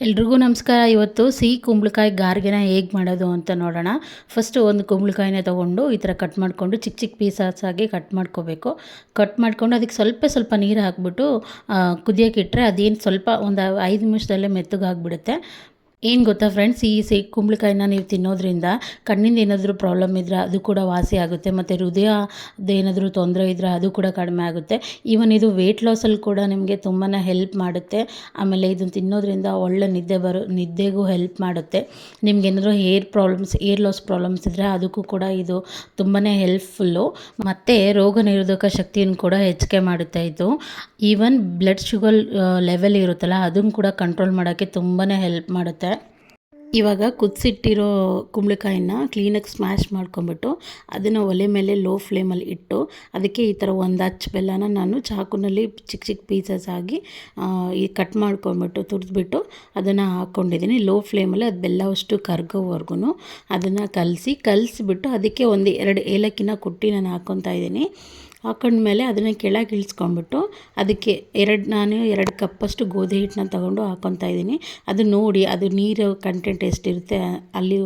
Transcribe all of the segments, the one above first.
ಎಲ್ರಿಗೂ ನಮಸ್ಕಾರ. ಇವತ್ತು ಸಿಹಿ ಕುಂಬಳಕಾಯಿ ಗಾರ್ಗೆನ ಹೇಗೆ ಮಾಡೋದು ಅಂತ ನೋಡೋಣ. ಫಸ್ಟು ಒಂದು ಕುಂಬಳಕಾಯಿನ ತೊಗೊಂಡು ಈ ಥರ ಕಟ್ ಮಾಡಿಕೊಂಡು ಚಿಕ್ಕ ಚಿಕ್ಕ ಪೀಸಸ್ ಆಗಿ ಕಟ್ ಮಾಡ್ಕೋಬೇಕು. ಕಟ್ ಮಾಡಿಕೊಂಡು ಅದಕ್ಕೆ ಸ್ವಲ್ಪ ಸ್ವಲ್ಪ ನೀರು ಹಾಕ್ಬಿಟ್ಟು ಕುದಿಯೋಕ್ಕಿಟ್ರೆ ಅದೇನು ಸ್ವಲ್ಪ ಒಂದು ಐದು ನಿಮಿಷದಲ್ಲೇ ಮೆತ್ತಗಾಗ್ಬಿಡುತ್ತೆ. ಏನು ಗೊತ್ತಾ ಫ್ರೆಂಡ್ಸ್ ಈ ಸಿ, ಕುಂಬಳಕಾಯಿನ ನೀವು ತಿನ್ನೋದ್ರಿಂದ ಕಣ್ಣಿಂದ ಏನಾದರೂ ಪ್ರಾಬ್ಲಮ್ ಇದ್ದರೆ ಅದು ಕೂಡ ವಾಸಿ ಆಗುತ್ತೆ ಮತ್ತು ಹೃದಯದ ಏನಾದರೂ ತೊಂದರೆ ಇದ್ದರೆ ಅದು ಕೂಡ ಕಡಿಮೆ ಆಗುತ್ತೆ. ಈವನ್ ಇದು ವೆಯ್ಟ್ ಲಾಸಲ್ಲಿ ಕೂಡ ನಿಮಗೆ ತುಂಬಾ ಹೆಲ್ಪ್ ಮಾಡುತ್ತೆ. ಆಮೇಲೆ ಇದನ್ನು ತಿನ್ನೋದ್ರಿಂದ ಒಳ್ಳೆ ನಿದ್ದೆ ಬರೋ, ನಿದ್ದೆಗೂ ಹೆಲ್ಪ್ ಮಾಡುತ್ತೆ. ನಿಮ್ಗೆ ಏನಾದರೂ hair problems hair loss problems ಇದ್ದರೆ ಅದಕ್ಕೂ ಕೂಡ ಇದು ತುಂಬಾ ಹೆಲ್ಪ್ಫುಲ್ಲು ಮತ್ತು ರೋಗ ನಿರೋಧಕ ಶಕ್ತಿಯನ್ನು ಕೂಡ ಹೆಚ್ಚಿಗೆ ಮಾಡುತ್ತೆ ಇದು. ಈವನ್ ಬ್ಲಡ್ ಶುಗರ್ ಲೆವೆಲ್ ಇರುತ್ತಲ್ಲ, ಅದನ್ನು ಕೂಡ ಕಂಟ್ರೋಲ್ ಮಾಡೋಕ್ಕೆ ತುಂಬಾ ಹೆಲ್ಪ್ ಮಾಡುತ್ತೆ. ಇವಾಗ ಕುದಿಸಿಟ್ಟಿರೋ ಕುಂಬಳಕಾಯಿನ ಕ್ಲೀನಾಗಿ ಸ್ಮ್ಯಾಶ್ ಮಾಡ್ಕೊಂಬಿಟ್ಟು ಅದನ್ನು ಒಲೆ ಮೇಲೆ ಲೋ ಫ್ಲೇಮಲ್ಲಿ ಇಟ್ಟು ಅದಕ್ಕೆ ಈ ಥರ ಒಂದು ಹಚ್ ಬೆಲ್ಲನ ನಾನು ಚಾಕುನಲ್ಲಿ ಚಿಕ್ಕ ಚಿಕ್ಕ ಪೀಸಸ್ ಆಗಿ ಈ ಕಟ್ ಮಾಡ್ಕೊಂಬಿಟ್ಟು ತುರಿದ್ಬಿಟ್ಟು ಅದನ್ನು ಹಾಕ್ಕೊಂಡಿದ್ದೀನಿ ಲೋ ಫ್ಲೇಮಲ್ಲಿ ಅದು ಬೆಲ್ಲವಷ್ಟು ಕರ್ಗೋವರೆಗೂ ಅದನ್ನು ಕಲಸಿ, ಕಲಸಿಬಿಟ್ಟು ಅದಕ್ಕೆ ಒಂದು ಎರಡು ಏಲಕ್ಕಿನ ಕುಟ್ಟಿ ನಾನು ಹಾಕ್ಕೊತಾ ಇದ್ದೀನಿ. ಹಾಕೊಂಡ್ಮೇಲೆ ಅದನ್ನು ಕೆಳಗೆ ಇಳಿಸ್ಕೊಂಡ್ಬಿಟ್ಟು ಅದಕ್ಕೆ ಎರಡು, ನಾನು ಎರಡು ಕಪ್ಪಷ್ಟು ಗೋಧಿ ಹಿಟ್ಟನ್ನ ತಗೊಂಡು ಹಾಕ್ಕೊತಾ ಇದ್ದೀನಿ. ಅದು ನೋಡಿ, ಅದು ನೀರು ಕಂಟೆಂಟ್ ಎಷ್ಟಿರುತ್ತೆ ಅಲ್ಲಿ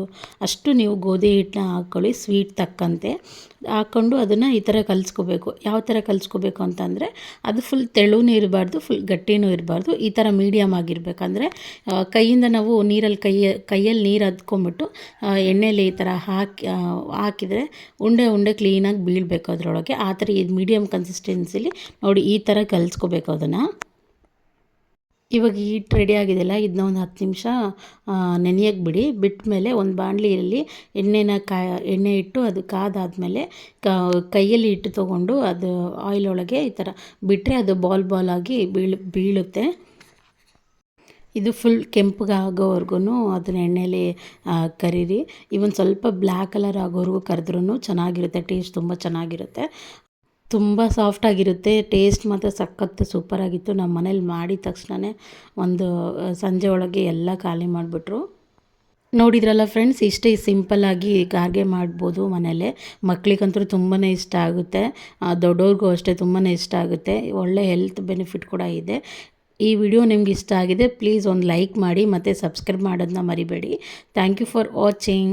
ಅಷ್ಟು ನೀವು ಗೋಧಿ ಹಿಟ್ಟನ್ನ ಹಾಕ್ಕೊಳ್ಳಿ ಸ್ವೀಟ್ ತಕ್ಕಂತೆ. ಹಾಕ್ಕೊಂಡು ಅದನ್ನು ಈ ಥರ ಕಲಿಸ್ಕೋಬೇಕು. ಯಾವ ಥರ ಕಲಿಸ್ಕೋಬೇಕು ಅಂತಂದರೆ, ಅದು ಫುಲ್ ತೆಳುನೂ ಇರಬಾರ್ದು ಫುಲ್ ಗಟ್ಟಿನೂ ಇರಬಾರ್ದು. ಈ ಥರ ಮೀಡಿಯಮ್ ಆಗಿರಬೇಕಂದ್ರೆ ಕೈಯಿಂದ ನಾವು ನೀರಲ್ಲಿ ಕೈ ಕೈಯಲ್ಲಿ ನೀರು ಹದ್ಕೊಂಬಿಟ್ಟು ಎಣ್ಣೆಲಿ ಈ ಥರ ಹಾಕಿ ಹಾಕಿದರೆ ಉಂಡೆ ಉಂಡೆ ಕ್ಲೀನಾಗಿ ಬೀಳಬೇಕು ಅದರೊಳಗೆ. ಆ ಥರ ಇದು ಮೀಡಿಯಮ್ ಕನ್ಸಿಸ್ಟೆನ್ಸಿಲಿ ನೋಡಿ ಈ ಥರ ಕಲಿಸ್ಕೋಬೇಕು ಅದನ್ನು. ಇವಾಗ ಹಿಟ್ಟು ರೆಡಿ ಆಗಿದೆಯಲ್ಲ ಇದನ್ನ ಒಂದು ಹತ್ತು ನಿಮಿಷ ನೆನೆಯೋಕೆ ಬಿಡಿ. ಬಿಟ್ಟ ಮೇಲೆ ಒಂದು ಬಾಣಲಿಯಲ್ಲಿ ಎಣ್ಣೆನ ಕಾ ಎಣ್ಣೆ ಇಟ್ಟು ಅದು ಕಾದಾದಮೇಲೆ ಕೈಯಲ್ಲಿ ಹಿಟ್ಟು ತೊಗೊಂಡು ಅದು ಆಯಿಲ್ ಒಳಗೆ ಈ ಥರ ಬಿಟ್ಟರೆ ಅದು ಬಾಲ್ ಬಾಲ್ ಆಗಿ ಬೀಳು, ಬೀಳುತ್ತೆ. ಇದು ಫುಲ್ ಕೆಂಪಗಾಗೋವರೆಗೂ ಅದನ್ನ ಎಣ್ಣೆಯಲ್ಲಿ ಕರೀರಿ. ಇವನ್ ಸ್ವಲ್ಪ ಬ್ಲ್ಯಾಕ್ ಕಲರ್ ಆಗೋವರೆಗೂ ಕರೆದ್ರೂ ಚೆನ್ನಾಗಿರುತ್ತೆ ಟೇಸ್ಟ್ ತುಂಬ ಚೆನ್ನಾಗಿರುತ್ತೆ. ತುಂಬ ಸಾಫ್ಟಾಗಿರುತ್ತೆ ಟೇಸ್ಟ್ ಮಾತ್ರ ಸಖತ್ತು ಸೂಪರಾಗಿತ್ತು ನಮ್ಮ ಮನೇಲಿ ಮಾಡಿದ ತಕ್ಷಣವೇ ಒಂದು ಸಂಜೆ ಒಳಗೆ ಎಲ್ಲ ಖಾಲಿ ಮಾಡಿಬಿಟ್ರು. ನೋಡಿದ್ರಲ್ಲ ಫ್ರೆಂಡ್ಸ್ ಇಷ್ಟೇ ಸಿಂಪಲ್ಲಾಗಿ ಗಾರ್ಗೆ ಮಾಡ್ಬೋದು ಮನೇಲೆ. ಮಕ್ಕಳಿಗಂತೂ ತುಂಬಾ ಇಷ್ಟ ಆಗುತ್ತೆ. ದೊಡ್ಡವ್ರಿಗೂ ಅಷ್ಟೇ ತುಂಬಾ ಇಷ್ಟ ಆಗುತ್ತೆ. ಒಳ್ಳೆ ಹೆಲ್ತ್ ಬೆನಿಫಿಟ್ ಕೂಡ ಇದೆ. ಈ ವಿಡಿಯೋ ನಿಮ್ಗೆ ಇಷ್ಟ ಆಗಿದೆ ಪ್ಲೀಸ್ ಒಂದು ಲೈಕ್ ಮಾಡಿ ಮತ್ತು ಸಬ್ಸ್ಕ್ರೈಬ್ ಮಾಡೋದನ್ನ ಮರಿಬೇಡಿ. Thank you for watching